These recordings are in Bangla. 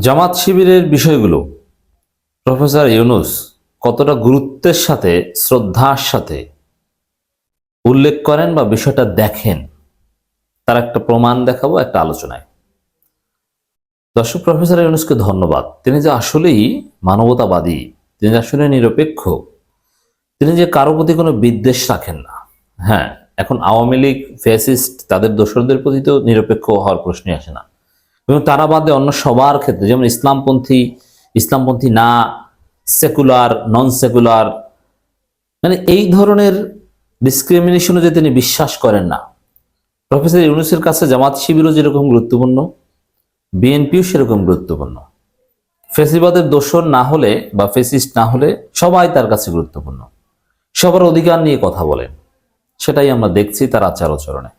জামাত শিবিরের বিষয়গুলো। প্রফেসর ইউনুস কতটা গুরুত্বের সাথে, শ্রদ্ধার সাথে উল্লেখ করেন বা বিষয়টা দেখেন, তার একটা প্রমাণ দেখাবো, একটা আলোচনায়। দর্শক, প্রফেসর ইউনুসকে ধন্যবাদ। তিনি যে আসলেই মানবতাবাদী, তিনি যে আসলে নিরপেক্ষ, তিনি যে কারও প্রতি কোনো বিদ্বেষ রাখেন না। হ্যাঁ এখন আওয়ামী লীগ, ফ্যাসিস্ট, তাদের দোসরদের প্রতি তো নিরপেক্ষ হওয়ার প্রশ্নই আসে না। এবং তারা বাদে অন্য সবার ক্ষেত্রে, যেমন ইসলামপন্থী ইসলামপন্থী না, সেকুলার নন সেকুলার মানে এই ধরনের ডিসক্রিমিনেশনও যে তিনি বিশ্বাস করেন না। প্রফেসর ইউনুসের কাছে জামাত শিবিরও যেরকম গুরুত্বপূর্ণ, বিএনপিও সেরকম গুরুত্বপূর্ণ। ফেসিবাদের দোষর না হলে বা ফেসিস্ট না হলে সবাই তার কাছে গুরুত্বপূর্ণ। সবার অধিকার নিয়ে কথা বলেন, সেটাই আমরা দেখছি তার আচার আচরণে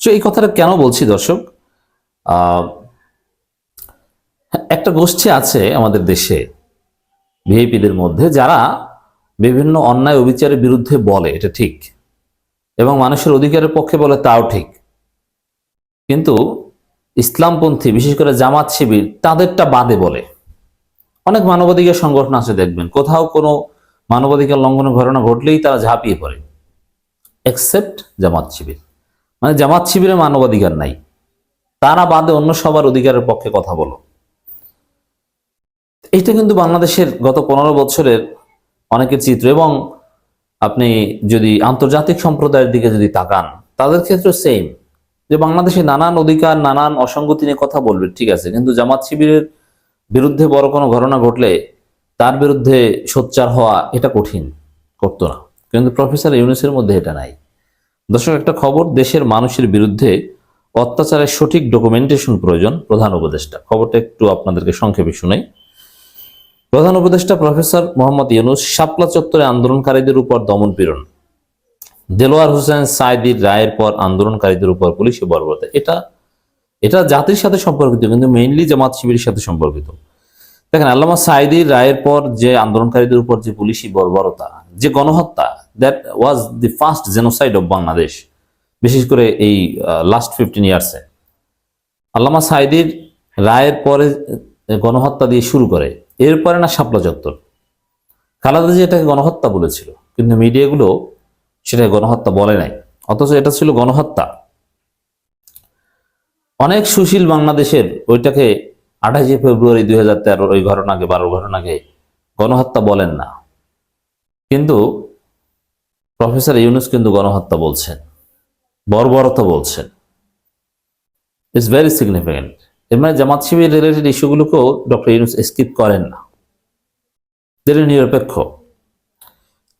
তো এই কথাটা কেন বলছি দর্শক? একটা গোষ্ঠী আছে আমাদের দেশে ভিআইপিদের মধ্যে, যারা বিভিন্ন অন্যায় অবিচারের বিরুদ্ধে বলে, এটা ঠিক। এবং মানুষের অধিকারের পক্ষে বলে, তাও ঠিক। কিন্তু ইসলামপন্থী, বিশেষ করে জামাত শিবির, তাদেরটা বাদে বলে। অনেক মানবাধিকার সংগঠন আছে, দেখবেন। কোথাও কোনো মানবাধিকার লঙ্ঘনের ঘটনা ঘটলেই তারা ঝাঁপিয়ে পড়ে। এক্সেপ্ট জামাত শিবির। মানে জামাত শিবিরে মানবাধিকার নাই। তারা বাদে অন্য সবার অধিকারের পক্ষে কথা বলো। এইটা কিন্তু বাংলাদেশের গত পনেরো বছরের অনেকের চিত্র এবং আপনি যদি আন্তর্জাতিক সম্প্রদায়ের দিকে যদি তাকান, তাদের ক্ষেত্রে সেম যে বাংলাদেশে নানান অধিকার, নানান অসঙ্গতি নিয়ে কথা বলবে, ঠিক আছে। কিন্তু জামাত শিবিরের বিরুদ্ধে বড় কোনো ঘটনা ঘটলে তার বিরুদ্ধে সোচ্চার হওয়া এটা কঠিন, করতো না। কিন্তু প্রফেসর ইউনুসের মধ্যে এটা নাই। দর্শক, একটা খবর, দেশের মানুষের বিরুদ্ধে অত্যাচারের সঠিক ডকুমেন্টেশন প্রয়োজন, প্রধান উপদেষ্টা। খবরটা একটু আপনাদেরকে সংক্ষেপে শুনাই। প্রধান উপদেষ্টা প্রফেসর মোহাম্মদ ইউনুস শাপলা চত্বরে আন্দোলনকারীদের উপর দমন পীড়ন। দেলোয়ার হোসেন সাইদির রায়ের পর আন্দোলনকারীদের উপর পুলিশে বর্বরতা। এটা এটা জাতির সাথে সম্পর্কিত, কিন্তু মেইনলি জামাত শিবিরের সাথে সম্পর্কিত। দেখেন, আল্লামা সাইদির রায়ের পর যে আন্দোলনকারীদের উপর যে পুলিশি বর্বরতা, যে গণহত্যা that was the first genocide of Bangladesh বিশেষ করে এই লাস্ট ফিফটিন ইয়ার্সে আল্লামা সাইদির রায়ের পরে গণহত্যা দিয়ে শুরু করে। এরপরে না শাপলা চত্বর। খালাদা জি এটাকে গণহত্যা বলেছিল, কিন্তু মিডিয়াগুলো সেটা গণহত্যা বলে নাই, অথচ এটা ছিল গণহত্যা। অনেক সুশীল বাংলাদেশের ওইটাকে আঠাশে ফেব্রুয়ারি দুই হাজার তেরো ওই ঘটনাকে, বারো ঘটনাকে গণহত্যা বলেন না। কিন্তু প্রফেসর ইউনুস কিন্তু গণহত্যা বলছেন, বর্বরতা বলছেন। ইটস ভেরি সিগনিফিক্যান্ট এর মানে জামাত শিবির রিলেটেড ইস্যুগুলোকেও ডক্টর ইউনুস স্কিপ করেন না। তিনি নিরপেক্ষ।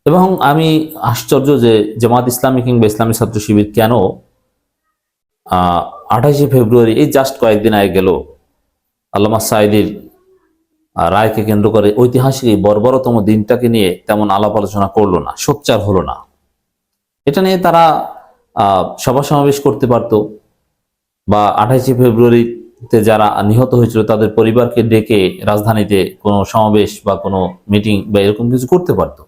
এবং আমি আশ্চর্য যে জামাত ইসলামী কিংবা ইসলামী ছাত্র শিবির কেন আঠাশে ফেব্রুয়ারি, এই জাস্ট কয়েকদিন আগে গেল, আল্লামা সাইদির রায়কে কেন্দ্র করে ঐতিহাসিক এই বর্বরতম দিনটাকে নিয়ে তেমন আলাপ আলোচনা করল না, সোচ্চার হলো না। এটা নিয়ে তারা সভা সমাবেশ করতে পারতো, বা আঠাশে ফেব্রুয়ারিতে যারা নিহত হয়েছিল, তাদের পরিবারকে ডেকে রাজধানীতে কোনো সমাবেশ বা কোনো মিটিং বা এরকম কিছু করতে পারতো।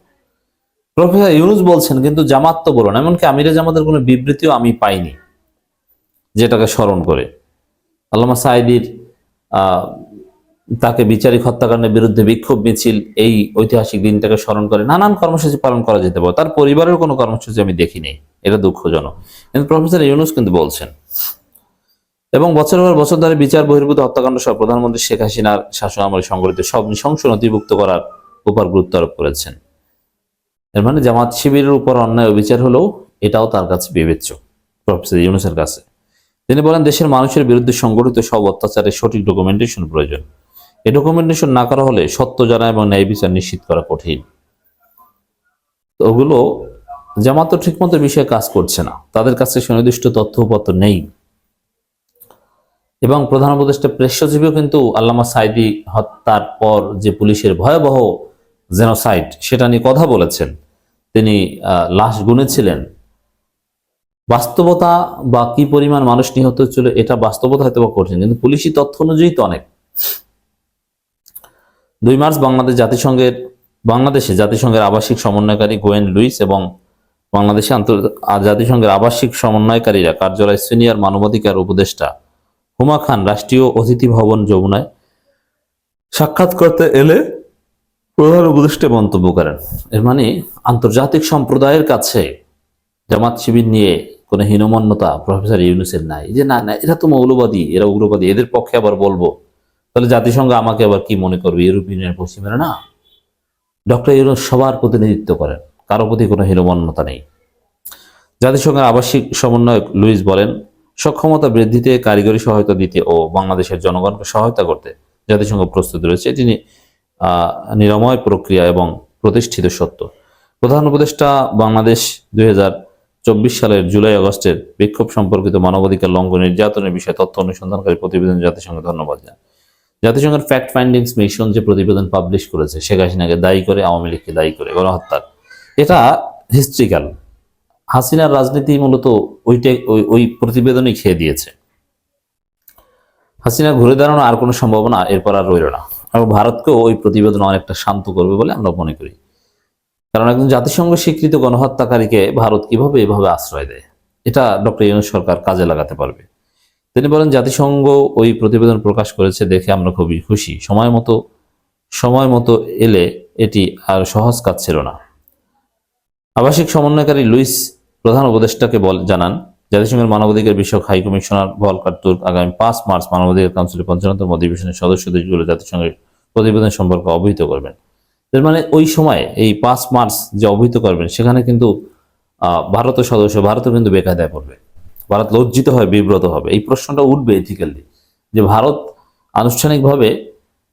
প্রফেসর ইউনুস বলছেন, কিন্তু জামাত তো বলো না, এমনকি আমিরে জামাতের কোনো বিবৃতিও আমি পাইনি যেটাকে স্মরণ করে। আল্লামা সাইদির তাকে বিচারিক হত্যাকাণ্ডের বিরুদ্ধে বিক্ষোভ মিছিল এই ঐতিহাসিক দিনটাকে স্মরণ করে। নানান কর্মসূচি পালন করা যেতে পারে, তার পরিবারের কোনো কর্মসূচি আমি দেখিনি, এটা দুঃখজনক। কিন্তু প্রফেসর ইউনুস কিন্তু বলছেন এবং বছরের পর বছর ধরে বিচার, বহির্ভূত হত্যাকাণ্ড সহ প্রধানমন্ত্রী শেখ হাসিনার শাসন আমলে সংগঠিত সব নৃশংস নথিভুক্ত করার উপর গুরুত্ব আরোপ করেছেন। এর মানে জামাত শিবিরের উপর অন্যায় অবিচার হলেও এটাও তার কাছে বিবেচ্য, প্রফেসর ইউনুসের কাছে। তিনি বলেন, দেশের মানুষের বিরুদ্ধে সংগঠিত সব অত্যাচারের সঠিক ডকুমেন্টেশন প্রয়োজন। এই ডকুমেন্টেশন না করা হলে সত্য জানা এবং ন্যায় বিচার নিশ্চিত করা কঠিন। ওগুলো জামাত তো ঠিকমতো বিষয়ে কাজ করছে না। তাদের কাছে সুনির্দিষ্ট তথ্যপত্র নেই। এবং প্রধান উপদেষ্টা প্রেস সচিবও কিন্তু আল্লামা সাইদি হত্যার পর যে পুলিশের ভয়াবহ জেনোসাইড সেটা নিয়ে কথা বলেছেন। তিনি লাশ গুনেছিলেন। বাস্তবতা বা কি পরিমাণ মানুষ নিহত হচ্ছিল এটা বাস্তবতা হয়তো বা করছেন কিন্তু পুলিশি তথ্য অনুযায়ী তো অনেক। দুই মার্চ বাংলাদেশ জাতিসংঘের, বাংলাদেশে জাতিসংঘের আবাসিক সমন্বয়কারী গোয়েন লুইস এবং বাংলাদেশে আন্তর্জাতিক জাতিসংঘের আবাসিক সমন্বয়কারীরা কার্যালয় সিনিয়র মানবাধিকার উপদেষ্টা হুমা খান রাষ্ট্রীয় অতিথি ভবন যমুনায় সাক্ষাৎ করতে এলে প্রধান উপদেষ্টা মন্তব্য করেন। এর মানে আন্তর্জাতিক সম্প্রদায়ের কাছে জামাত শিবির নিয়ে কোনো হীনমন্যতা প্রফেসর ইউনুসের নাই। যে না না, এরা তো মৌলবাদী, এরা উগ্রবাদী, এদের পক্ষে আবার বলব। তাহলে জাতিসংঘ আমাকে আবার কি মনে করবে? ইউরোপিয়ানের পশ্চিমেরা না। ডক্টর ইউনুস সবার প্রতিনিধিত্ব করেন, কারও প্রতি কোনো হীনমন্যতা নেই। জাতিসংঘের আবাসিক সমন্বয়ক লুইস বলেন সক্ষমতা বৃদ্ধিতে কারিগরি সহায়তা দিতে ও বাংলাদেশের জনগণকে সহায়তা করতে জাতিসংঘ প্রস্তুত রয়েছে এটি নি- আহ, নিরাময় প্রক্রিয়া এবং প্রতিষ্ঠিত সত্য। প্রধান উপদেষ্টা বাংলাদেশ দুই চব্বিশ সালের জুলাই আগস্টের বিক্ষোভ সম্পর্কিত মানবাধিকার লঙ্ঘন নির্যাতনের বিষয়ে তথ্য অনুসন্ধানকারী প্রতিবেদন জাতিসংঘে ধন্যবাদ জানান জাতিসংঘের ফ্যাক্ট ফাইন্ডিংস মিশন যে প্রতিবেদন পাবলিশ করেছে শেখ হাসিনাকে দায়ী করে আওয়ামী লীগকে দায়ী করে গণহত্যার এটা হিস্ট্রিক্যাল। হাসিনার রাজনীতি মূলত ওইটা ওই ওই প্রতিবেদনই খেয়ে দিয়েছে। হাসিনা ঘুরে দাঁড়ানো আর কোনো সম্ভাবনা এরপর আর রইল না। এবং ভারতকেও ওই প্রতিবেদন অনেকটা শান্ত করবে বলে আমরা মনে করি। কারণ একজন জাতিসংঘ স্বীকৃত গণহত্যাকারীকে ভারত কীভাবে এভাবে আশ্রয় দেয়, এটা ডক্টর ইউনুস সরকার কাজে লাগাতে পারবে। তিনি বলেন, জাতিসংঘ ওই প্রতিবেদন প্রকাশ করেছে দেখে আমরা খুবই খুশি। সময় মতো সময় মতো এলে এটি আর সহজ কাজ ছিল না। আবাসিক সমন্বয়কারী লুইস প্রধান উপদেষ্টাকে বল জানান, জাতিসংঘের মানবাধিকার বিষয়ক হাই কমিশনার ভলকার তুর্ক আগামী পাঁচ মার্চ মানবাধিকার কাউন্সিলের পঞ্চান্নতম অধিবেশনের সদস্য দেশগুলো জাতিসংঘের প্রতিবেদন সম্পর্কে অবহিত করবেন। এর মানে ওই সময় এই পাঁচ মার্চ যে অবহিত করবেন, সেখানে কিন্তু ভারতের সদস্য ভারতও কিন্তু বেকায়দায় পড়বে। ভারত লজ্জিত হয়, বিব্রত হবে। এই প্রশ্নটা উঠবে ইথিক্যালি যে ভারত আনুষ্ঠানিকভাবে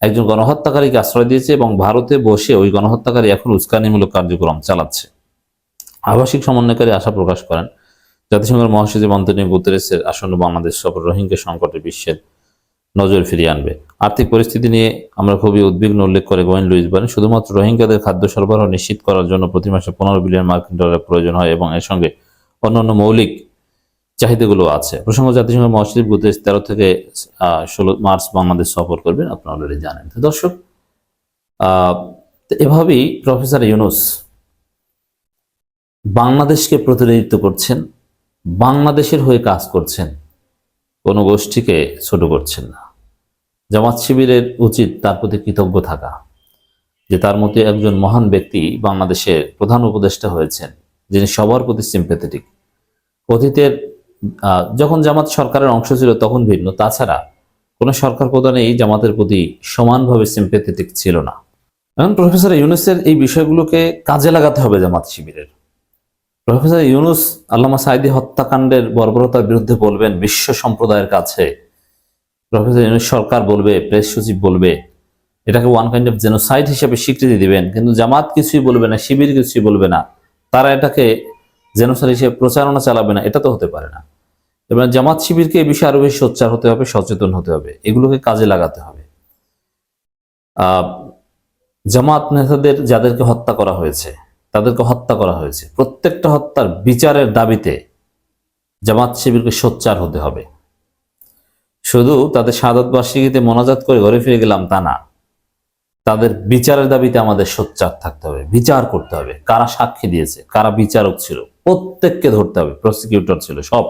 একজন গণহত্যাকারীকে আশ্রয় দিয়েছে এবং ভারতে বসে ওই গণহত্যাকারী এখন উস্কানিমূলক কার্যক্রম চালাচ্ছে। আবাসিক সমন্বয়কারী আশা প্রকাশ করেন। জাতিসংঘের মহাসচিব অন্তনিও গুতেরেসের আসন্ন বাংলাদেশ সফর রোহিঙ্গা সংকটে বিশ্বের নজর ফিরিয়ে আনবে। আর্থিক পরিস্থিতি নিয়ে আমরা খুবই উদ্বিগ্ন উল্লেখ করে গোয়েন লুইস বলেন শুধুমাত্র রোহিঙ্গাদের খাদ্য সরবরাহ নিশ্চিত করার জন্য প্রতি মাসে পনেরো বিলিয়ন মার্কিন ডলারের প্রয়োজন হয় এবং এর সঙ্গে অন্যান্য মৌলিক চাহিদাগুলো আছে। প্রসঙ্গ জাতিসংঘের মহাসচিব গুতেরেস তেরো থেকে ষোলো মার্চ বাংলাদেশ সফর করবেন, আপনারা অলরেডি জানেন। দর্শক এভাবেই প্রফেসর ইউনুস বাংলাদেশকে প্রতিনিধিত্ব করছেন, বাংলাদেশের হয়ে কাজ করছেন, কোনো গোষ্ঠীকে ছোট করছেন না। জামাত শিবিরের উচিত তার প্রতি কৃতজ্ঞ থাকা, যে তার মতো একজন মহান ব্যক্তি বাংলাদেশের প্রধান উপদেষ্টা হয়েছেন, যিনি সবার প্রতি সিম্পেথেটিক অতীতের যখন জামাত সরকারের অংশ ছিল তখন ভিন্ন, তাছাড়া কোনো সরকার প্রধানেই জামাতের প্রতি সমানভাবে সিম্পেথেটিক ছিল না। এখন প্রফেসর ইউনুসের এই বিষয়গুলোকে কাজে লাগাতে হবে জামাত শিবিরের। প্রফেসর ইউনুস আল্লামা সাইদি হত্যাকাণ্ডের বর্বরতার বিরুদ্ধে বলবেন, বিশ্ব সম্প্রদায়ের কাছে। প্রফেসর ইউনুস সরকার বলবে, প্রেস সচিব বলবে, এটাকে ওয়ান কাইন্ড অফ জেনোসাইড হিসেবে স্বীকৃতি দিবেন। কিন্তু জামাত কিছুই বলবে না, শিবির কিছুই বলবে না। তারা এটাকে জেনোসাইড হিসেবে প্রচারণা চালাবে না, এটা তো হতে পারে না। এবার জামাত শিবিরকে এই বিষয়ে আরও বেশি সোচ্চার হতে হবে, সচেতন হতে হবে। এগুলোকে কাজে লাগাতে হবে। জামাত নেতাদের, যাদেরকে হত্যা করা হয়েছে তাদেরকে হত্যা করা হয়েছে। প্রত্যেকটা হত্যার বিচারের দাবিতে জামাত শিবিরকে সোচ্চার হতে হবে। শুধু তাদের সাদত বার্ষিকীতে মোনাজাত করে ঘরে ফিরে গেলাম তা না, তাদের বিচারের দাবিতে আমাদের সোচ্চার থাকতে হবে, বিচার করতে হবে। কারা সাক্ষী দিয়েছে, কারা বিচারক ছিল, প্রত্যেককে ধরতে হবে প্রসিকিউটর ছিল, সব।